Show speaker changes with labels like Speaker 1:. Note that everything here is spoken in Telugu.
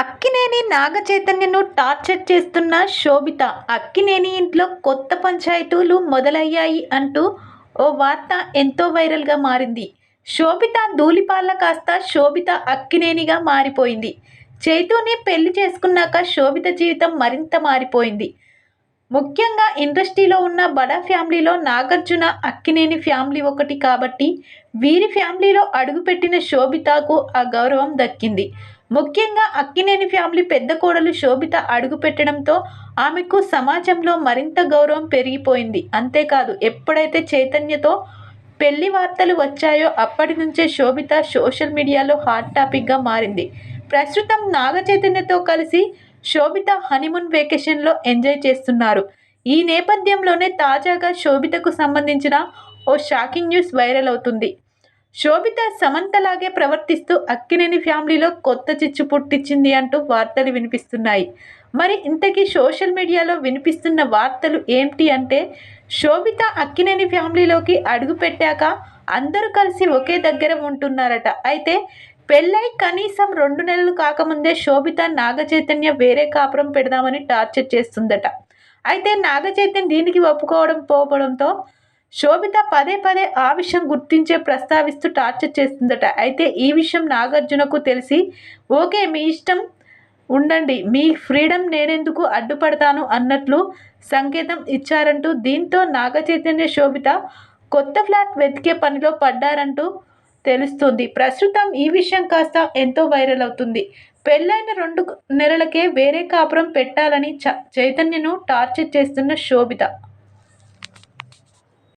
Speaker 1: అక్కినేని నాగచైతన్యను టార్చర్ చేస్తున్న శోభిత అక్కినేని ఇంట్లో కొత్త పంచాయతీలు మొదలయ్యాయి అంటూ ఓ వార్త ఎంతో వైరల్గా మారింది. శోభిత ధూళిపాల కాస్త శోభిత అక్కినేనిగా మారిపోయింది. చైతూని పెళ్ళి చేసుకున్నాక శోభిత జీవితం మరింత మారిపోయింది. ముఖ్యంగా ఇండస్ట్రీలో ఉన్న బడా ఫ్యామిలీలో నాగార్జున అక్కినేని ఫ్యామిలీ ఒకటి కాబట్టి వీరి ఫ్యామిలీలో అడుగుపెట్టిన శోభితకు ఆ గౌరవం దక్కింది. ముఖ్యంగా అక్కినేని ఫ్యామిలీ పెద్ద కోడలు శోభిత అడుగుపెట్టడంతో ఆమెకు సమాజంలో మరింత గౌరవం పెరిగిపోయింది. అంతేకాదు ఎప్పుడైతే చైతన్యతో పెళ్ళి వార్తలు వచ్చాయో అప్పటి నుంచే శోభిత సోషల్ మీడియాలో హాట్ టాపిక్గా మారింది. ప్రస్తుతం నాగ చైతన్యతో కలిసి శోభిత హనీమూన్ వెకేషన్లో ఎంజాయ్ చేస్తున్నారు. ఈ నేపథ్యంలోనే తాజాగా శోభితకు సంబంధించిన ఓ షాకింగ్ న్యూస్ వైరల్ అవుతుంది. శోభిత సమంతలాగే ప్రవర్తిస్తూ అక్కినేని ఫ్యామిలీలో కొత్త చిచ్చు పుట్టించింది అంటూ వార్తలు వినిపిస్తున్నాయి. మరి ఇంతకీ సోషల్ మీడియాలో వినిపిస్తున్న వార్తలు ఏంటి అంటే శోభిత అక్కినేని ఫ్యామిలీలోకి అడుగు పెట్టాక అందరూ కలిసి ఒకే దగ్గర ఉంటున్నారట. అయితే పెళ్ళై కనీసం రెండు నెలలు కాకముందే శోభిత నాగచైతన్య వేరే కాపురం పెడదామని టార్చర్ చేస్తుందట. అయితే నాగచైతన్య దీనికి ఒప్పుకోవడం పోవడంతో శోభిత పదే పదే ఆ విషయం గుర్తించే ప్రస్తావిస్తూ టార్చర్ చేస్తుందట. అయితే ఈ విషయం నాగార్జునకు తెలిసి ఓకే మీ ఇష్టం ఉండండి మీ ఫ్రీడమ్ నేనెందుకు అడ్డుపడతాను అన్నట్లు సంకేతం ఇచ్చారంటూ దీంతో నాగ చైతన్య శోభిత కొత్త ఫ్లాట్ వెతికే పనిలో పడ్డారంటూ తెలుస్తుంది. ప్రస్తుతం ఈ విషయం కాస్త ఎంతో వైరల్ అవుతుంది. పెళ్ళైన రెండు నెలలకే వేరే కాపురం పెట్టాలని చ చైతన్యను టార్చర్ చేస్తున్న శోభిత